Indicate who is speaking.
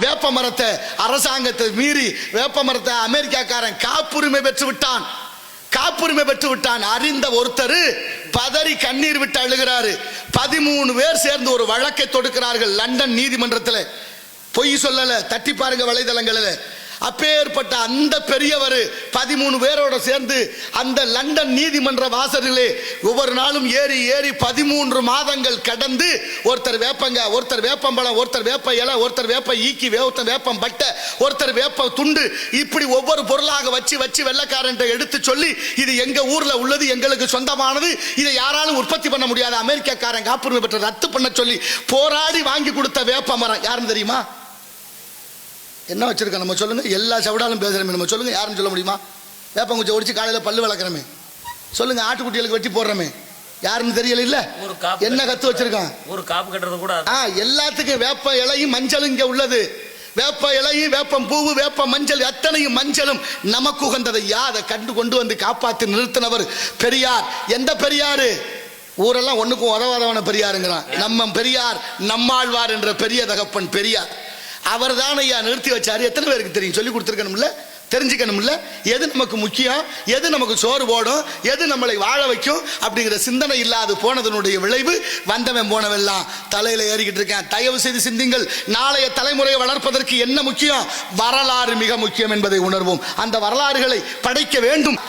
Speaker 1: வேப்ப மரத்தை அரசாங்கத்தை மீறி வேப்ப மரத்தை அமெரிக்காக்காரன் காப்புரிமை பெற்று விட்டான். காப்புரிமை பெற்று விட்டான். அறிந்த ஒருத்தர் பதறி கண்ணீர் விட்டு அழுகிறாரு. பதிமூணு பேர் சேர்ந்து ஒரு வழக்கை தொடுக்கிறார்கள் லண்டன் நீதிமன்றத்தில். பொய் சொல்லல தட்டி பாருங்க வலைதளங்களில். அப்பேற்பட்ட அந்த பெரியவர் பதிமூணு பேரோட சேர்ந்து அந்த லண்டன் நீதிமன்ற வாசலிலே ஒவ்வொரு நாளும் ஏறி ஏறி பதிமூன்று மாதங்கள் கடந்து ஒருத்தர் வேப்பங்க ஒருத்தர் வேப்பம்பழம் ஒருத்தர் வேப்ப இலை ஒருத்தர் வேப்ப ஈக்கி ஒருத்தர் வேப்பம் பட்டை ஒருத்தர் வேப்ப துண்டு இப்படி ஒவ்வொரு பொருளாக வச்சு வச்சு வெள்ளக்காரன் எடுத்து சொல்லி இது எங்க ஊர்ல உள்ளது எங்களுக்கு சொந்தமானது இதை யாராலும் உற்பத்தி பண்ண முடியாது. அமெரிக்காக்காரன் காப்புரிமை பெற்ற ரத்து பண்ண சொல்லி போராடி வாங்கி கொடுத்த வேப்ப மரம். யாருன்னு தெரியுமா? என்ன வச்சிருக்கோம்? நம்ம சொல்லுங்க. எல்லா செவடாலும் பேசுறமே. நம்ம சொல்லுங்க. யாருன்னு சொல்ல முடியுமா? வேப்பங்குச்சை ஒடிச்சு காலையில் பல்லு வளர்க்குறமே. சொல்லுங்க. ஆட்டுக்குட்டிகளுக்கு வெட்டி போடுறமே. யாருன்னு தெரியல இல்ல என்ன கத்து வச்சிருக்கான்?
Speaker 2: ஒரு காப்பு கட்டுறது கூட.
Speaker 1: ஆ எல்லாத்துக்கும் வேப்ப இலையும் மஞ்சளும் இங்க உள்ளது. வேப்ப இலையும் வேப்பம் பூவு வேப்ப மஞ்சள் அத்தனையும் மஞ்சளும் நமக்கு உகந்ததை யா அதை கண்டு கொண்டு வந்து காப்பாத்தி நிறுத்தினவர்? பெரியார். எந்த பெரியாரு? ஊரெல்லாம் ஒண்ணுக்கும் உதவாதவன பெரியாருங்கிறான். நம்ம பெரியார் நம்மாழ்வார் என்ற பெரிய தகப்பன் பெரியார். அவர் தான் ஐயா நிறுத்தி வச்சார். எத்தனை பேருக்கு தெரியும்? சொல்லி கொடுத்துருக்கணும்ல? தெரிஞ்சுக்கணும்ல? எது நமக்கு முக்கியம்? எது நமக்கு சோறு போடும்? எது நம்மளை வாழ வைக்கும்? அப்படிங்கிற சிந்தனை இல்லாது போனதனுடைய விளைவு வந்தவன் போனவெல்லாம். தலையில் ஏறிக்கிட்டு இருக்கேன். தயவு செய்து சிந்திங்கள். நாளைய தலைமுறையை வளர்ப்பதற்கு என்ன முக்கியம்? வரலாறு மிக முக்கியம் என்பதை உணர்வோம். அந்த வரலாறுகளை படைக்க வேண்டும்.